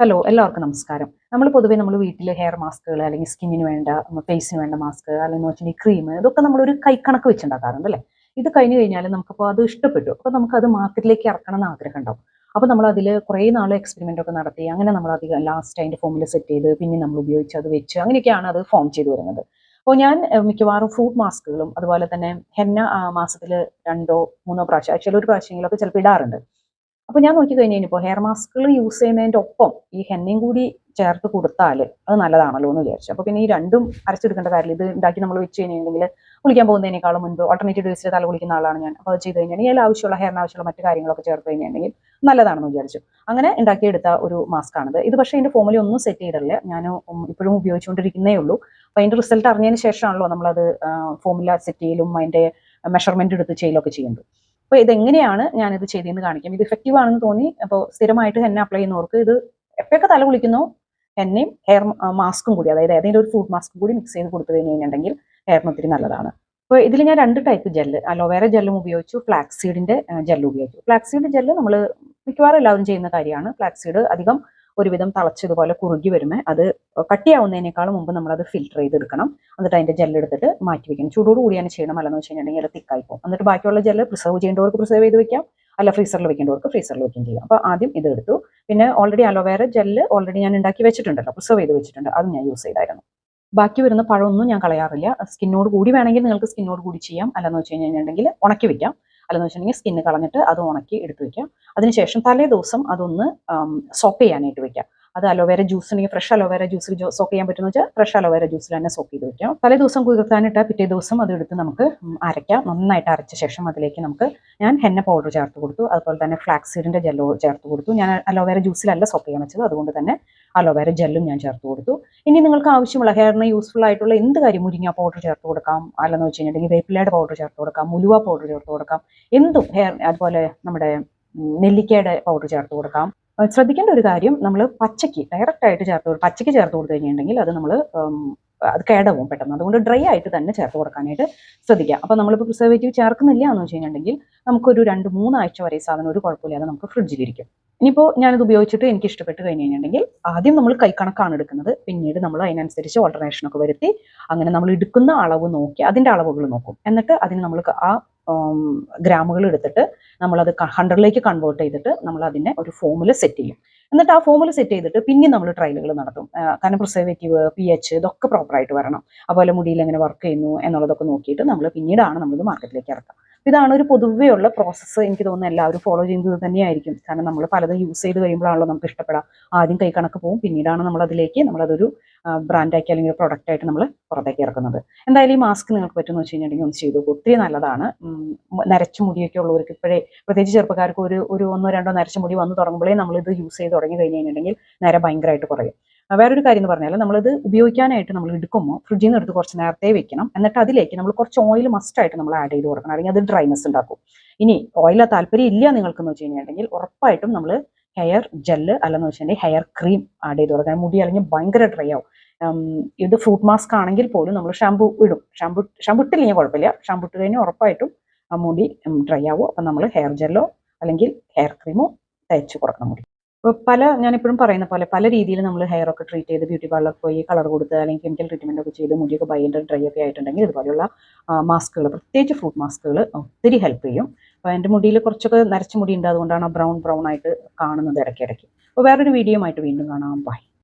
Hello എല്ലാവർക്കും നമസ്കാരം. നമ്മൾ പൊതുവേ നമ്മൾ വീട്ടിൽ ഹെയർ മാസ്കുകൾ അല്ലെങ്കിൽ സ്കിന്നിന് വേണ്ട ഫേസിന് വേണ്ട മാസ്ക് അല്ലെങ്കിൽ വെച്ചിട്ടുണ്ടെങ്കിൽ ക്രീം ഇതൊക്കെ നമ്മളൊരു കൈക്കണക്ക് വെച്ചുണ്ടാക്കാറുണ്ട് അല്ലേ? ഇത് കഴിഞ്ഞ് കഴിഞ്ഞാൽ നമുക്കപ്പോൾ അത് ഇഷ്ടപ്പെട്ടു. അപ്പോൾ നമുക്കത് മാർക്കറ്റിലേക്ക് ഇറക്കണം എന്ന് ആഗ്രഹം ഉണ്ടാവും അപ്പോൾ നമ്മൾ അതിൽ കുറേ നാൾ എക്സ്പെരിമെന്റ് ഒക്കെ നടത്തി അങ്ങനെ നമ്മൾ അധികം ലാസ്റ്റ് അതിന്റെ ഫോമിൽ സെറ്റ് ചെയ്ത് പിന്നെ നമ്മൾ ഉപയോഗിച്ച് അത് വെച്ച് അങ്ങനെയൊക്കെയാണ് അത് ഫോം ചെയ്ത് വരുന്നത്. അപ്പോൾ ഞാൻ മിക്കവാറും ഫ്രൂട്ട് മാസ്കുകളും അതുപോലെ തന്നെ ഹെന്ന മാസത്തിൽ രണ്ടോ മൂന്നോ പ്രാവശ്യം ആഴ്ചയിൽ ഒരു പ്രാവശ്യങ്ങളൊക്കെ ചിലപ്പോൾ ഇടാറുണ്ട്. അപ്പൊ ഞാൻ നോക്കി കഴിഞ്ഞ് ഹെയർ മാസ്കുകൾ യൂസ് ചെയ്യുന്നതിന്റെ ഒപ്പം ഈ ഹെന്നയും കൂടി ചേർത്ത് കൊടുത്താൽ അത് നല്ലതാണല്ലോ എന്ന് വിചാരിച്ചു. അപ്പൊ പിന്നെ ഈ രണ്ടും അരച്ചെടുക്കേണ്ട കാര്യമില്ല. ഇത് ഉണ്ടാക്കി നമ്മൾ വെച്ച് കഴിഞ്ഞിട്ടുണ്ടെങ്കിൽ കുളിക്കാൻ പോകുന്നതിനേക്കാളും മുൻപ് ഓൾട്ടർനേറ്റീവ് ഡേസിൽ തല കുളിക്കുന്ന ആളാണ് ഞാൻ. അപ്പോൾ അത് ചെയ്ത് കഴിഞ്ഞാൽ ആവശ്യമുള്ള ഹെയറിന് ആവശ്യമുള്ള മറ്റു കാര്യങ്ങളൊക്കെ ചേർത്ത് കഴിഞ്ഞിട്ടുണ്ടെങ്കിൽ നല്ലതാണെന്ന് വിചാരിച്ചു. അങ്ങനെ ഉണ്ടാക്കിയെടുത്ത ഒരു മാസ്ക് ആണിത്. ഇത് പക്ഷേ എന്റെ ഫോമിൽ ഒന്നും സെറ്റ് ചെയ്തിട്ടില്ല. ഞാൻ ഇപ്പോഴും ഉപയോഗിച്ചുകൊണ്ടിരിക്കുന്നേ ഉള്ളൂ. അപ്പോൾ അതിന്റെ റിസൾട്ട് അറിഞ്ഞതിന് ശേഷമാണല്ലോ നമ്മളത് ഫോമുല സെറ്റ് ചെയ്യലും അതിന്റെ മെഷർമെന്റ് എടുത്ത് ചെയ്യലൊക്കെ ചെയ്യുന്നത്. അപ്പോൾ ഇതെങ്ങനെയാണ് ഞാനിത് ചെയ്തതെന്ന് കാണിക്കാം. ഇത് ഇഫക്റ്റീവ് ആണെന്ന് തോന്നി. അപ്പോൾ സ്ഥിരമായിട്ട് എന്നെ അപ്ലൈ ചെയ്യുന്നവർക്ക് ഇത് എപ്പോഴൊക്കെ തല കുളിക്കുന്നോ എന്നെയും ഹെയർ മാസ്കും കൂടി അതായത് ഏതെങ്കിലും ഒരു ഫുഡ് മാസ്കും കൂടി മിക്സ് ചെയ്ത് കൊടുത്തു കഴിഞ്ഞ് കഴിഞ്ഞിട്ടുണ്ടെങ്കിൽ ഹെയറിന് നല്ലതാണ്. അപ്പോൾ ഇതിൽ ഞാൻ രണ്ട് ടൈപ്പ് ജെല്ല് അലോവേറ ജെല്ലും ഉപയോഗിച്ചു ഫ്ലാക്സീഡിന്റെ ജെല്ല് ഉപയോഗിച്ചു. ഫ്ലാക്സീഡ് സീഡ് ജെല്ല് നമ്മൾ മിക്കവാറും എല്ലാവരും ചെയ്യുന്ന കാര്യമാണ്. ഫ്ലാക്സീഡ് സീഡ് അധികം ഒരുവിധം തളച്ചതുപോലെ കുറുകി വരുമ്പോൾ അത് കട്ടിയാവുന്നതിനേക്കാളും മുമ്പ് നമ്മളത് ഫിൽറ്റർ ചെയ്തെടുക്കണം. എന്നിട്ട് അതിന്റെ ജെല്ലെടുത്തിട്ട് മാറ്റി വെക്കണം. ചൂടോട് കൂടിയാണ് ചെയ്യണം. അല്ലെന്ന് വെച്ച് കഴിഞ്ഞിട്ടുണ്ടെങ്കിൽ അത് തിക്കായി പോകും എന്നിട്ട് ബാക്കിയുള്ള ജെല്ല് പ്രിസർവ് ചെയ്യേണ്ടവർക്ക് പ്രിസർവ് ചെയ്ത് വെക്കാം. അല്ല ഫ്രീസറിൽ വെക്കേണ്ടവർക്ക് ഫ്രീസറിൽ വെക്കുകയും ചെയ്യാം. അപ്പോൾ ആദ്യം ഇത് എടുത്തു. പിന്നെ ഓൾറെഡി അലോവേറ ജെല്ല് ഓൾറെഡി ഞാൻ ഉണ്ടാക്കി വെച്ചിട്ടുണ്ടല്ലോ. പ്രിസർവ് ചെയ്ത് വെച്ചിട്ടുണ്ട്. അത് ഞാൻ യൂസ് ചെയ്തായിരുന്നു. ബാക്കി വരുന്ന പഴമൊന്നും ഞാൻ കളയാറില്ല. സ്കിന്നോട് കൂടി വേണമെങ്കിൽ നിങ്ങൾക്ക് സ്കിന്നോട് കൂടി ചെയ്യാം. അല്ലെന്ന് വെച്ച് കഴിഞ്ഞിട്ടുണ്ടെങ്കിൽ ഉണക്കി വെക്കാം. അല്ലെന്ന് വെച്ചിട്ടുണ്ടെങ്കിൽ സ്കിന്ന് കളഞ്ഞിട്ട് അത് ഉണക്കി എടുത്ത് വെക്കാം. അതിനുശേഷം തലേ ദിവസം അതൊന്ന് സോക്ക് ചെയ്യാനായിട്ട് വെക്കാം. അത് അലോവേര ജ്യൂസ് ഉണ്ടെങ്കിൽ ഫ്രഷ് അലോവേര ജ്യൂസിൽ സോക്ക് ചെയ്യാൻ പറ്റുന്ന വെച്ചാൽ ഫ്രഷ് അലോവേര ജ്യൂസിൽ തന്നെ സോക്ക് ചെയ്ത് വെക്കാം. തലേ ദിവസം കുതിർത്താനിട്ട് പിറ്റേ ദിവസം അത് എടുത്ത് നമുക്ക് അരയ്ക്കാം. നന്നായിട്ട് അരച്ച ശേഷം അതിലേക്ക് നമുക്ക് ഞാൻ ഹെന്ന പൗഡർ ചേർത്ത് കൊടുത്തു. അതുപോലെ തന്നെ ഫ്ലാക്സീഡിന്റെ ജെല്ലോ ചേർത്ത് കൊടുത്തു. ഞാൻ അലോവേര ജ്യൂസിലല്ല സോക്ക് ചെയ്യാൻ വെച്ചത്. അതുകൊണ്ട് തന്നെ അലോവേര ജെല്ലും ഞാൻ ചേർത്ത് കൊടുത്തു. ഇനി നിങ്ങൾക്ക് ആവശ്യമുള്ള ഹെയറിന് യൂസ്ഫുൾ ആയിട്ടുള്ള എന്ത് കാര്യം മുരിങ്ങ പൗഡർ ചേർത്ത് കൊടുക്കാം? അല്ലെന്ന് വെച്ച് കഴിഞ്ഞിട്ടുണ്ടെങ്കിൽ വേപ്പിലയുടെ പൗഡർ ചേർത്ത് കൊടുക്കാം മുലുവ പൗഡർ ചേർത്ത് കൊടുക്കാം എന്തും ഹെയർ അതുപോലെ നമ്മുടെ നെല്ലിക്കയുടെ പൗഡർ ചേർത്ത് കൊടുക്കാം. ശ്രദ്ധിക്കേണ്ട ഒരു കാര്യം നമ്മൾ പച്ചയ്ക്ക് ഡയറക്റ്റ് ആയിട്ട് ചേർത്ത് പച്ചയ്ക്ക് ചേർത്ത് കൊടുത്തു കഴിഞ്ഞിട്ടുണ്ടെങ്കിൽ അത് നമ്മൾ അത് കേടവും പെട്ടെന്ന്. അതുകൊണ്ട് ഡ്രൈ ആയിട്ട് തന്നെ ചേർത്ത് കൊടുക്കാനായിട്ട് ശ്രദ്ധിക്കുക. അപ്പോൾ നമ്മളിപ്പോൾ പ്രിസർവേറ്റീവ് ചേർക്കുന്നില്ല എന്ന് വെച്ച് കഴിഞ്ഞിട്ടുണ്ടെങ്കിൽ നമുക്കൊരു രണ്ട് മൂന്നാഴ്ച വരെ സാധനം ഒരു കുഴപ്പമില്ലാതെ നമുക്ക് ഫ്രിഡ്ജിലിരിക്കും ഇനിയിപ്പോൾ ഞാനിത് ഉപയോഗിച്ചിട്ട് എനിക്ക് ഇഷ്ടപ്പെട്ട് കഴിഞ്ഞ് കഴിഞ്ഞിട്ടുണ്ടെങ്കിൽ ആദ്യം നമ്മൾ കൈക്കണക്കാണ് എടുക്കുന്നത്. പിന്നീട് നമ്മൾ അതിനനുസരിച്ച് ഓൾട്ടർനേഷനൊക്കെ വരുത്തി അങ്ങനെ നമ്മൾ എടുക്കുന്ന അളവ് നോക്കി അതിന്റെ അളവുകൾ നോക്കും. എന്നിട്ട് അതിന് നമ്മൾ ആ ഗ്രാമുകൾ എടുത്തിട്ട് നമ്മളത് ഹൺഡ്രഡിലേക്ക് കൺവേർട്ട് ചെയ്തിട്ട് നമ്മൾ അതിനെ ഒരു ഫോമിൽ സെറ്റ് ചെയ്യും. എന്നിട്ട് ആ ഫോമിൽ സെറ്റ് ചെയ്തിട്ട് പിന്നെ നമ്മൾ ട്രയലുകൾ നടത്തും. കാരണം പ്രിസർവേറ്റീവ് പി എച്ച് ഇതൊക്കെ പ്രോപ്പറായിട്ട് വരണം. അതുപോലെ മുടിയിൽ എങ്ങനെ വർക്ക് ചെയ്യുന്നു എന്നുള്ളതൊക്കെ നോക്കിയിട്ട് നമ്മൾ പിന്നീടാണ് നമ്മളിത് മാർക്കറ്റിലേക്ക് ഇറക്കുക. ഇതാണ് ഒരു പൊതുവെയുള്ള പ്രോസസ്സ് എനിക്ക് തോന്നുന്നു എല്ലാവരും ഫോളോ ചെയ്യുന്നത് തന്നെയായിരിക്കും. കാരണം നമ്മൾ പലതും യൂസ് ചെയ്ത് കഴിയുമ്പോഴാണല്ലോ നമുക്ക് ഇഷ്ടപ്പെടാം ആദ്യം കൈ കണക്ക് പോകും പിന്നീടാണ് നമ്മൾ അതിലേക്ക് നമ്മളതൊരു ബ്രാൻഡാക്കി അല്ലെങ്കിൽ പ്രൊഡക്റ്റ് ആയിട്ട് നമ്മൾ പുറത്തേക്ക് ഇറക്കുന്നത്. എന്തായാലും ഈ മാസ്ക് നിങ്ങൾക്ക് പറ്റുമെന്ന് വെച്ച് കഴിഞ്ഞിട്ടുണ്ടെങ്കിൽ ഒന്ന് ചെയ്തു. ഒത്തിരി നല്ലതാണ്. നരച്ച മുടിയൊക്കെ ഉള്ളവർക്ക് ഇപ്പോഴേ പ്രത്യേകിച്ച് ചെറുപ്പക്കാർക്ക് ഒരു ഒരു ഒന്നോ രണ്ടോ നരച്ച മുടി വന്ന് തുടങ്ങുമ്പോഴേ നമ്മളിത് യൂസ് ചെയ്ത് തുടങ്ങി കഴിഞ്ഞ് കഴിഞ്ഞിട്ടുണ്ടെങ്കിൽ നേരെ ഭയങ്കരമായിട്ട് കുറയും. വേറൊരു കാര്യം എന്ന് പറഞ്ഞാൽ നമ്മളിത് ഉപയോഗിക്കാനായിട്ട് നമ്മൾ എടുക്കുമ്പോൾ ഫ്രിഡ്ജിൽ നിന്ന് എടുത്ത് കുറച്ച് നേരത്തെ വെക്കണം. എന്നിട്ട് അതിലേക്ക് നമ്മൾ കുറച്ച് ഓയിൽ മസ്റ്റായിട്ട് നമ്മൾ ആഡ് ചെയ്ത് കൊടുക്കണം. അല്ലെങ്കിൽ അത് ഡ്രൈനെസ് ഉണ്ടാക്കും. ഇനി ഓയിലാ താല്പര്യം ഇല്ല നിങ്ങൾക്കെന്ന് വെച്ച് കഴിഞ്ഞിട്ടുണ്ടെങ്കിൽ ഉറപ്പായിട്ടും നമ്മൾ ഹെയർ ജെല്ല് അല്ലെന്ന് വെച്ചിട്ടുണ്ടെങ്കിൽ ഹെയർ ക്രീം ആഡ് ചെയ്ത് കൊടുക്കണം മുടി അല്ലെങ്കിൽ ഭയങ്കര ഡ്രൈ ആവും. ഇത് ഫ്രൂട്ട് മാസ്ക് ആണെങ്കിൽ പോലും നമ്മൾ ഷാമ്പു ഇടും. ഷാമ്പു ഷാമ്പു ഇട്ടില്ലെങ്കിൽ കുഴപ്പമില്ല. ഷാമ്പു ഇട്ട് കഴിഞ്ഞാൽ ഉറപ്പായിട്ടും ആ മുടി ഡ്രൈ ആവും. അപ്പം നമ്മൾ ഹെയർ ജെല്ലോ അല്ലെങ്കിൽ ഹെയർ ക്രീമോ തേച്ച് കൊടുക്കണം മുടി. ഇപ്പോൾ പല ഞാനിപ്പോഴും പറയുന്ന പോലെ പല രീതിയിൽ നമ്മൾ ഹെയർ ഒക്കെ ട്രീറ്റ് ചെയ്ത് ബ്യൂട്ടി പാർലറിൽ പോയി കളർ കൊടുത്ത് അല്ലെങ്കിൽ കെമിക്കൽ ട്രീറ്റ്മെന്റ് ഒക്കെ ചെയ്ത് മുടിയൊക്കെ ഭയങ്കര ഡ്രൈ ഒക്കെ ആയിട്ടുണ്ടെങ്കിൽ ഇതുപോലെയുള്ള മാസ്കുകൾ പ്രത്യേകിച്ച് ഫ്രൂട്ട് മാസ്കുകൾ ഒത്തിരി ഹെൽപ്പ് ചെയ്യും. അപ്പോൾ എന്റെ മുടിയിൽ കുറച്ചൊക്കെ നരച്ച മുടി ഉണ്ട്. അതുകൊണ്ടാണ് ബ്രൗൺ ബ്രൗൺ ആയിട്ട് കാണുന്നത് ഇടയ്ക്കിടയ്ക്ക്. അപ്പോൾ വേറൊരു വീഡിയോ ആയിട്ട് വീണ്ടും കാണാം. ബൈ